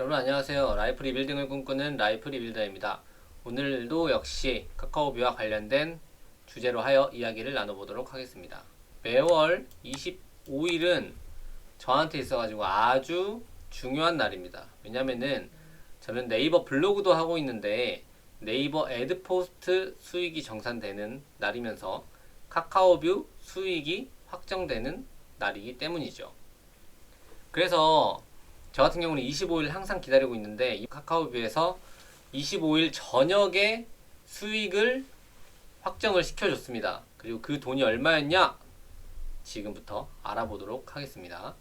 여러분 안녕하세요. 라이프 리빌딩을 꿈꾸는 라이프 리빌더입니다. 오늘도 역시 카카오비와 관련된 주제로 하여 이야기를 나눠보도록 하겠습니다. 매월 25일은 저한테 있어가지고 아주 중요한 날입니다. 왜냐면은 저는 네이버 블로그도 하고 있는데 네이버 애드포스트 수익이 정산되는 날이면서 카카오뷰 수익이 확정되는 날이기 때문이죠. 그래서 저 같은 경우는 25일 항상 기다리고 있는데 이 카카오뷰에서 25일 저녁에 수익을 확정을 시켜줬습니다. 그리고 그 돈이 얼마였냐? 지금부터 알아보도록 하겠습니다.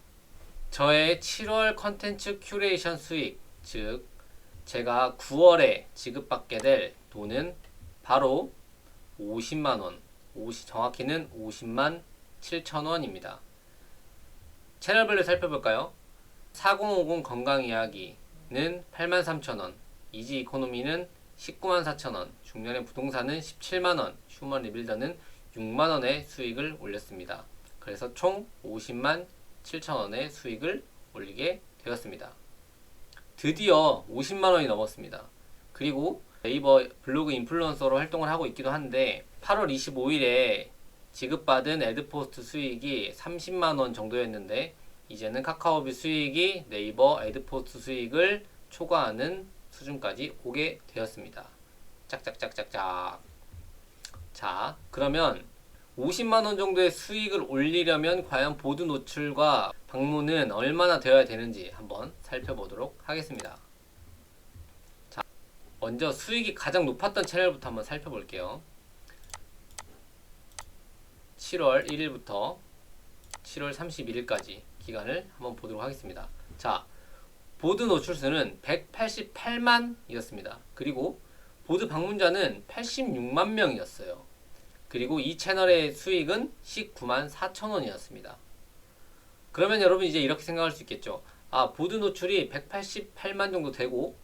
저의 7월 컨텐츠 큐레이션 수익, 즉 제가 9월에 지급받게 될 돈은 바로 50만 원, 50, 정확히는 50만 7천 원입니다. 채널별로 살펴볼까요? 4050 건강 이야기는 83,000원, 이지 이코노미는 19만 4천원, 중년의 부동산은 17만원, 휴먼 리빌더는 6만원의 수익을 올렸습니다. 그래서 총 50만 7천원의 수익을 올리게 되었습니다. 드디어 50만원이 넘었습니다. 그리고 네이버 블로그 인플루언서로 활동을 하고 있기도 한데 8월 25일에 지급받은 애드포스트 수익이 30만원 정도였는데 이제는 카카오비 수익이 네이버 애드포스트 수익을 초과하는 수준까지 오게 되었습니다. 짝짝짝짝짝. 자, 그러면 50만 원 정도의 수익을 올리려면 과연 보드 노출과 방문은 얼마나 되어야 되는지 한번 살펴보도록 하겠습니다. 자, 먼저 수익이 가장 높았던 채널부터 한번 살펴볼게요. 7월 1일부터 7월 31일까지 기간을 한번 보도록 하겠습니다. 자, 보드 노출수는 188만이었습니다. 그리고 보드 방문자는 86만 명이었어요. 그리고 이 채널의 수익은 19만 4천 원이었습니다. 그러면 여러분 이제 이렇게 생각할 수 있겠죠. 아, 보드 노출이 188만 정도 되고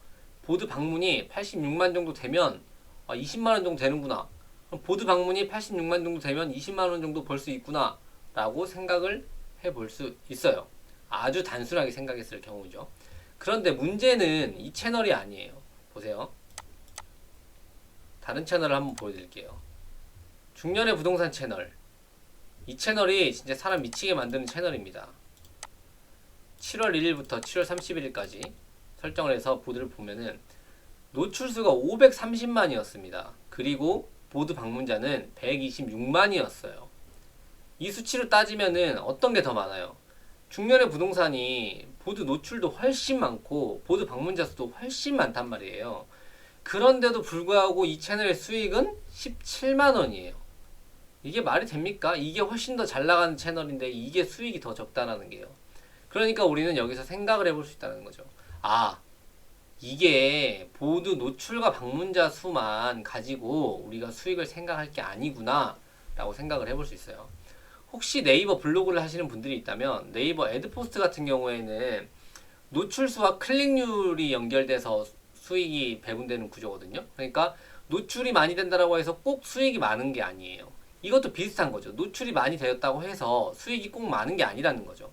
보드 방문이 86만 정도 되면 아, 20만 원 정도 되는구나. 그럼 보드 방문이 86만 정도 되면 20만 원 정도 벌 수 있구나. 라고 생각을 해볼 수 있어요. 아주 단순하게 생각했을 경우죠. 그런데 문제는 이 채널이 아니에요. 보세요. 다른 채널을 한번 보여드릴게요. 중년의 부동산 채널. 이 채널이 진짜 사람 미치게 만드는 채널입니다. 7월 1일부터 7월 31일까지 설정을 해서 보드를 보면은 노출수가 530만이었습니다. 그리고 보드 방문자는 126만이었어요. 이 수치로 따지면은 어떤 게 더 많아요? 중년의 부동산이 보드 노출도 훨씬 많고 보드 방문자 수도 훨씬 많단 말이에요. 그런데도 불구하고 이 채널의 수익은 17만 원이에요. 이게 말이 됩니까? 이게 훨씬 더 잘 나가는 채널인데 이게 수익이 더 적다라는 게요. 그러니까 우리는 여기서 생각을 해볼 수 있다는 거죠. 아, 이게 보드 노출과 방문자 수만 가지고 우리가 수익을 생각할 게 아니구나 라고 생각을 해볼 수 있어요. 혹시 네이버 블로그를 하시는 분들이 있다면 네이버 애드포스트 같은 경우에는 노출수와 클릭률이 연결돼서 수익이 배분되는 구조거든요. 그러니까 노출이 많이 된다라고 해서 꼭 수익이 많은 게 아니에요. 이것도 비슷한 거죠. 노출이 많이 되었다고 해서 수익이 꼭 많은 게 아니라는 거죠.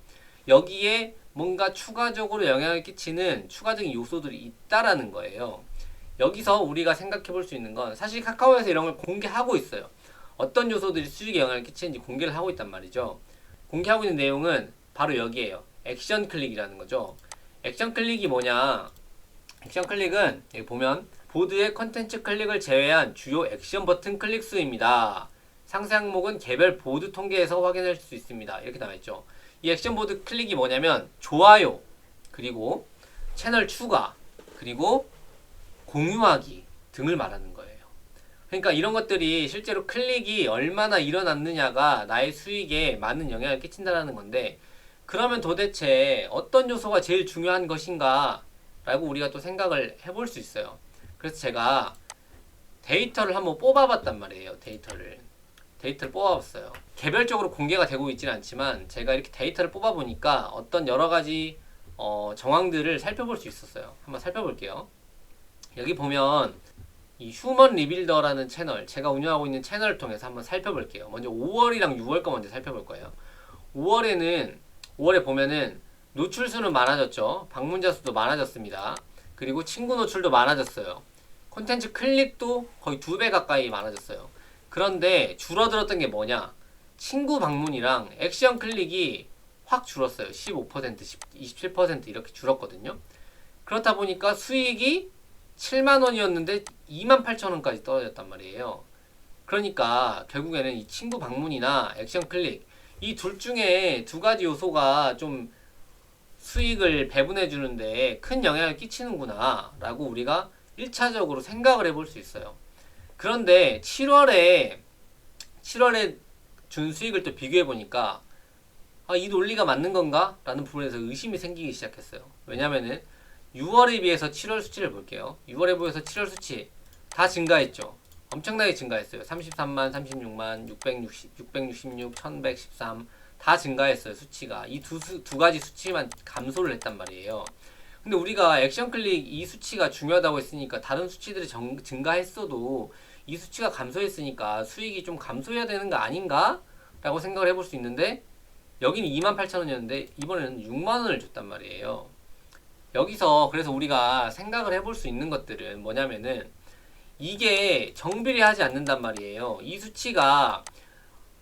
여기에 뭔가 추가적으로 영향을 끼치는 추가적인 요소들이 있다라는 거예요. 여기서 우리가 생각해 볼 수 있는 건 사실 카카오에서 이런 걸 공개하고 있어요. 어떤 요소들이 수익에 영향을 끼치는지 공개를 하고 있단 말이죠. 공개하고 있는 내용은 바로 여기에요. 액션 클릭이라는 거죠. 액션 클릭이 뭐냐? 액션 클릭은 여기 보면 보드의 컨텐츠 클릭을 제외한 주요 액션 버튼 클릭 수입니다. 상세 항목은 개별 보드 통계에서 확인할 수 있습니다. 이렇게 나와 있죠. 이 액션 보드 클릭이 뭐냐면 좋아요, 그리고 채널 추가, 그리고 공유하기 등을 말하는. 그러니까 이런 것들이 실제로 클릭이 얼마나 일어났느냐가 나의 수익에 많은 영향을 끼친다는 건데 그러면 도대체 어떤 요소가 제일 중요한 것인가 라고 우리가 또 생각을 해볼 수 있어요. 그래서 제가 데이터를 한번 뽑아봤단 말이에요. 데이터를. 데이터를 뽑아봤어요. 개별적으로 공개가 되고 있지는 않지만 제가 이렇게 데이터를 뽑아보니까 어떤 여러 가지 어, 정황들을 살펴볼 수 있었어요. 한번 살펴볼게요. 여기 보면 이 휴먼 리빌더라는 채널, 제가 운영하고 있는 채널을 통해서 한번 살펴볼게요. 먼저 5월이랑 6월 거 먼저 살펴볼 거예요. 5월에는 5월에 보면은 노출 수는 많아졌죠. 방문자 수도 많아졌습니다. 그리고 친구 노출도 많아졌어요. 콘텐츠 클릭도 거의 두 배 가까이 많아졌어요. 그런데 줄어들었던 게 뭐냐? 친구 방문이랑 액션 클릭이 확 줄었어요. 15%, 27% 이렇게 줄었거든요. 그렇다 보니까 수익이 7만 원이었는데 2만 8천 원까지 떨어졌단 말이에요. 그러니까 결국에는 이 친구 방문이나 액션 클릭 이 둘 중에 두 가지 요소가 좀 수익을 배분해 주는데 큰 영향을 끼치는구나 라고 우리가 1차적으로 생각을 해볼 수 있어요. 그런데 7월에 7월에 준 수익을 또 비교해 보니까 아, 이 논리가 맞는 건가? 라는 부분에서 의심이 생기기 시작했어요. 왜냐면은 6월에 비해서 7월 수치를 볼게요. 6월에 비해서 7월 수치 다 증가했죠. 엄청나게 증가했어요. 33만, 36만, 660, 666, 1113 다 증가했어요. 수치가 이 두 두 가지 수치만 감소를 했단 말이에요. 근데 우리가 액션 클릭 이 수치가 중요하다고 했으니까 다른 수치들이 정, 증가했어도 이 수치가 감소했으니까 수익이 좀 감소해야 되는 거 아닌가? 라고 생각을 해볼 수 있는데 여기는 28,000원이었는데 이번에는 6만원을 줬단 말이에요. 여기서 그래서 우리가 생각을 해볼 수 있는 것들은 뭐냐면은 이게 정비례하지 않는단 말이에요. 이 수치가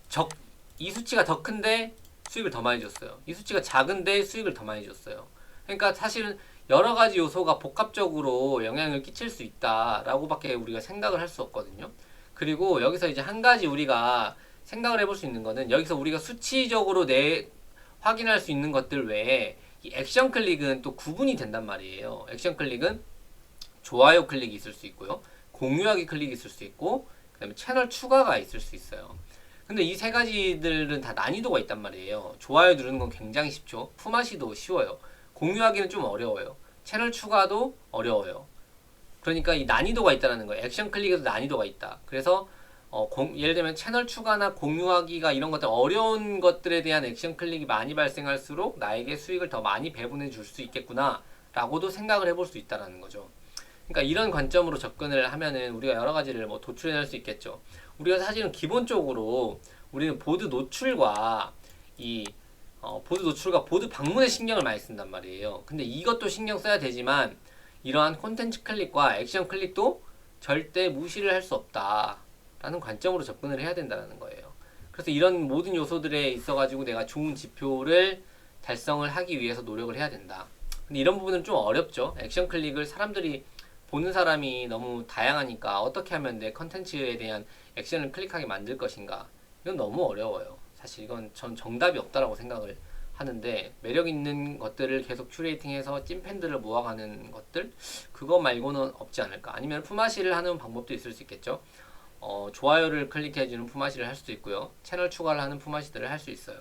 적, 이 수치가 더 큰데 수익을 더 많이 줬어요. 이 수치가 작은데 수익을 더 많이 줬어요. 그러니까 사실은 여러 가지 요소가 복합적으로 영향을 끼칠 수 있다라고밖에 우리가 생각을 할 수 없거든요. 그리고 여기서 이제 한 가지 우리가 생각을 해볼 수 있는 거는 여기서 우리가 수치적으로 내 확인할 수 있는 것들 외에 이 액션 클릭은 또 구분이 된단 말이에요. 액션 클릭은 좋아요 클릭이 있을 수 있고요. 공유하기 클릭이 있을 수 있고 그다음에 채널 추가가 있을 수 있어요. 근데 이 세 가지들은 다 난이도가 있단 말이에요. 좋아요 누르는 건 굉장히 쉽죠. 품앗이도 쉬워요. 공유하기는 좀 어려워요. 채널 추가도 어려워요. 그러니까 이 난이도가 있다는 거예요. 액션 클릭에도 난이도가 있다. 그래서 어, 공, 예를 들면 채널 추가나 공유하기가 이런 것들 어려운 것들에 대한 액션 클릭이 많이 발생할수록 나에게 수익을 더 많이 배분해 줄 수 있겠구나 라고도 생각을 해볼 수 있다라는 거죠. 그러니까 이런 관점으로 접근을 하면은 우리가 여러 가지를 뭐 도출해낼 수 있겠죠. 우리가 사실은 기본적으로 우리는 보드 노출과 이 어, 보드 노출과 보드 방문에 신경을 많이 쓴단 말이에요. 근데 이것도 신경 써야 되지만 이러한 콘텐츠 클릭과 액션 클릭도 절대 무시를 할 수 없다. 라는 관점으로 접근을 해야 된다는 거예요. 그래서 이런 모든 요소들에 있어가지고 내가 좋은 지표를 달성을 하기 위해서 노력을 해야 된다. 근데 이런 부분은 좀 어렵죠. 액션 클릭을 사람들이 보는 사람이 너무 다양하니까 어떻게 하면 내 컨텐츠에 대한 액션을 클릭하게 만들 것인가. 이건 너무 어려워요. 사실 이건 전 정답이 없다라고 생각을 하는데 매력 있는 것들을 계속 큐레이팅해서 찐팬들을 모아가는 것들 그거 말고는 없지 않을까. 아니면 품앗이를 하는 방법도 있을 수 있겠죠. 어, 좋아요를 클릭해주는 품앗이를 할 수도 있고요. 채널 추가를 하는 품앗이들을 할 수 있어요.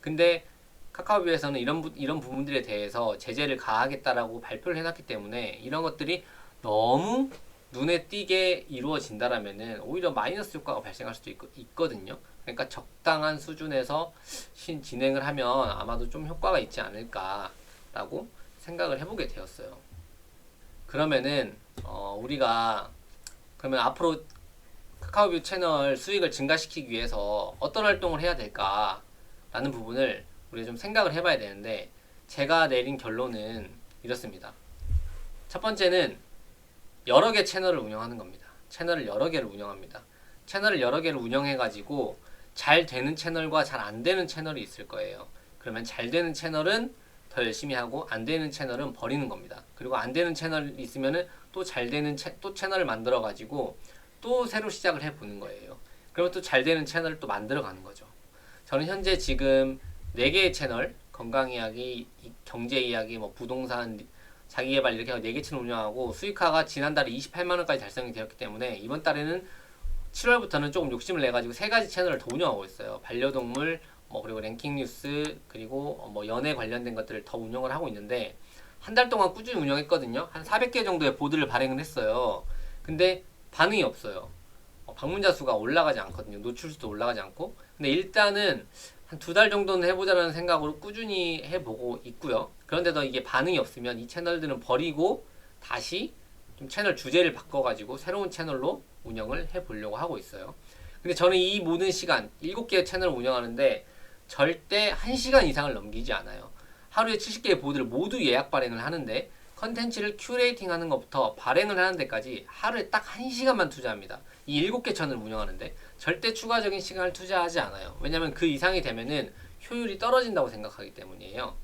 근데 카카오뷰에서는 이런 부, 이런 부분들에 대해서 제재를 가하겠다라고 발표를 해놨기 때문에 이런 것들이 너무 눈에 띄게 이루어진다라면은 오히려 마이너스 효과가 발생할 수도 있, 있거든요. 그러니까 적당한 수준에서 신 진행을 하면 아마도 좀 효과가 있지 않을까라고 생각을 해보게 되었어요. 그러면은 어, 우리가 그러면 앞으로 카카오뷰 채널 수익을 증가시키기 위해서 어떤 활동을 해야 될까라는 부분을 우리가 좀 생각을 해봐야 되는데 제가 내린 결론은 이렇습니다. 첫 번째는 여러 개 채널을 운영하는 겁니다. 채널을 여러 개를 운영합니다. 채널을 여러 개를 운영해가지고 잘 되는 채널과 잘 안 되는 채널이 있을 거예요. 그러면 잘 되는 채널은 더 열심히 하고 안 되는 채널은 버리는 겁니다. 그리고 안 되는 채널이 있으면은 또 잘 되는 채, 또 채널을 만들어 가지고 또 새로 시작을 해 보는 거예요. 그러면 또 잘 되는 채널을 또 만들어 가는 거죠. 저는 현재 지금 4개의 채널, 건강 이야기, 경제 이야기, 뭐 부동산, 자기 개발 이렇게 4개 채널 운영하고 수익화가 지난달에 28만 원까지 달성이 되었기 때문에 이번 달에는 7월부터는 조금 욕심을 내 가지고 세 가지 채널을 더 운영하고 있어요. 반려동물, 뭐 그리고 랭킹 뉴스, 그리고 뭐 연애 관련된 것들을 더 운영을 하고 있는데 한 달 동안 꾸준히 운영했거든요. 한 400개 정도의 보드를 발행을 했어요. 근데 반응이 없어요. 어, 방문자 수가 올라가지 않거든요. 노출 수도 올라가지 않고. 근데 일단은 한 두 달 정도는 해보자는 생각으로 꾸준히 해보고 있고요. 그런데도 이게 반응이 없으면 이 채널들은 버리고 다시 좀 채널 주제를 바꿔가지고 새로운 채널로 운영을 해보려고 하고 있어요. 근데 저는 이 모든 시간, 7개의 채널을 운영하는데 절대 1시간 이상을 넘기지 않아요. 하루에 70개의 보드를 모두 예약 발행을 하는데 컨텐츠를 큐레이팅 하는 것부터 발행을 하는 데까지 하루에 딱 1시간만 투자합니다. 이 7개 채널을 운영하는데 절대 추가적인 시간을 투자하지 않아요. 왜냐면 그 이상이 되면은 효율이 떨어진다고 생각하기 때문이에요.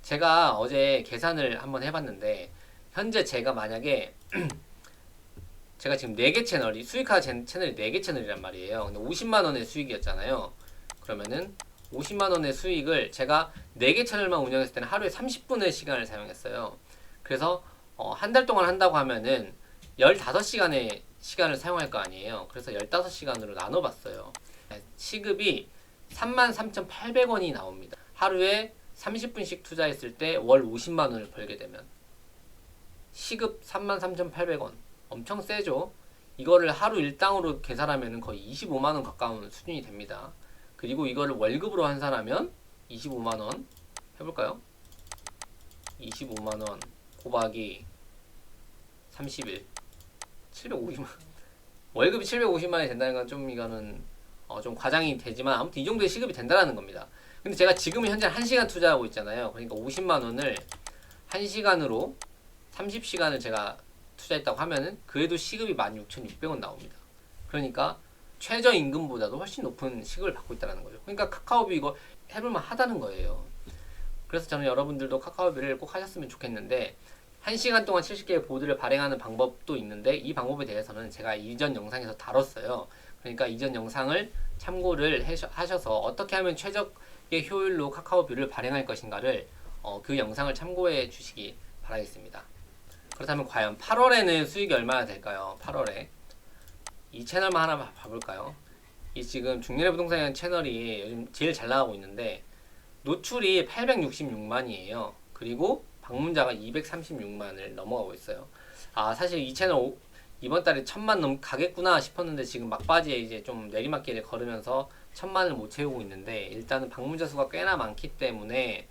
제가 어제 계산을 한번 해봤는데 현재 제가 만약에 제가 지금 4개 채널이 수익화 젠- 채널이 4개 채널이란 말이에요. 근데 50만 원의 수익이었잖아요. 그러면은 50만 원의 수익을 제가 4개 채널만 운영했을 때는 하루에 30분의 시간을 사용했어요. 그래서 어, 한 달 동안 한다고 하면은 15시간의 시간을 사용할 거 아니에요. 그래서 15시간으로 나눠 봤어요. 시급이 33,800원이 나옵니다. 하루에 30분씩 투자했을 때 월 50만 원을 벌게 되면 시급 33,800원. 엄청 세죠? 이거를 하루 일당으로 계산하면 거의 25만 원 가까운 수준이 됩니다. 그리고 이거를 월급으로 환산하면 25만 원 해볼까요? 25만 원 곱하기 30일 750만 월급이 750만 원이 된다는 건 좀 이거는 어, 좀 과장이 되지만 아무튼 이 정도의 시급이 된다는 겁니다. 근데 제가 지금 현재 1시간 투자하고 있잖아요. 그러니까 50만 원을 1시간으로 30시간을 제가 투자했다고 하면은 그래도 시급이 16,600원 나옵니다. 그러니까 최저 임금보다도 훨씬 높은 시급을 받고 있다는 거죠. 그러니까 카카오비 이거 해볼만 하다는 거예요. 그래서 저는 여러분들도 카카오비를 꼭 하셨으면 좋겠는데 1시간 동안 70개의 보드를 발행하는 방법도 있는데 이 방법에 대해서는 제가 이전 영상에서 다뤘어요. 그러니까 이전 영상을 참고를 하셔서 어떻게 하면 최적의 효율로 카카오뷰를 발행할 것인가를 어, 그 영상을 참고해 주시기 바라겠습니다. 그렇다면 과연 8월에는 수익이 얼마나 될까요? 8월에 이 채널만 하나 봐- 봐볼까요? 이 지금 중년의 부동산이라는 채널이 요즘 제일 잘 나가고 있는데 노출이 866만이에요. 그리고 방문자가 236만을 넘어가고 있어요. 아 사실 이 채널 오- 이번 달에 천만 넘 가겠구나 싶었는데 지금 막바지에 이제 좀 내리막길을 걸으면서 천만을 못 채우고 있는데 일단은 방문자 수가 꽤나 많기 때문에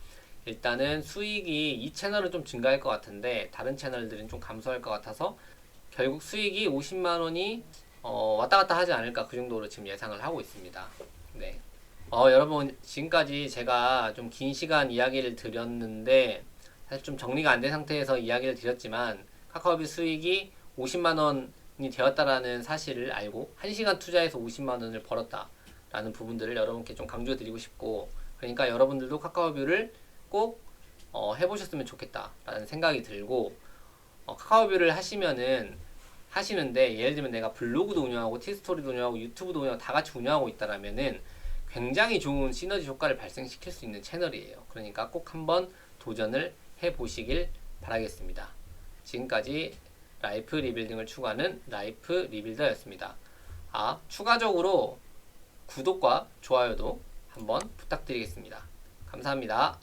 일단은 수익이 이 채널은 좀 증가할 것 같은데 다른 채널들은 좀 감소할 것 같아서 결국 수익이 50만 원이 어, 왔다 갔다 하지 않을까 그 정도로 지금 예상을 하고 있습니다. 네. 어, 여러분 지금까지 제가 좀 긴 시간 이야기를 드렸는데 사실 좀 정리가 안 된 상태에서 이야기를 드렸지만 카카오비 수익이 50만 원이 되었다라는 사실을 알고 1시간 투자해서 50만 원을 벌었다라는 부분들을 여러분께 좀 강조해 드리고 싶고 그러니까 여러분들도 카카오뷰를 꼭 어, 해보셨으면 좋겠다라는 생각이 들고 어, 카카오뷰를 하시면은 하시는데 예를 들면 내가 블로그도 운영하고 티스토리도 운영하고 유튜브도 운영하고 다 같이 운영하고 있다라면은 굉장히 좋은 시너지 효과를 발생시킬 수 있는 채널이에요. 그러니까 꼭 한번 도전을 해 보시길 바라겠습니다. 지금까지 라이프 리빌딩을 추구하는 라이프 리빌더였습니다. 아, 추가적으로 구독과 좋아요도 한번 부탁드리겠습니다. 감사합니다.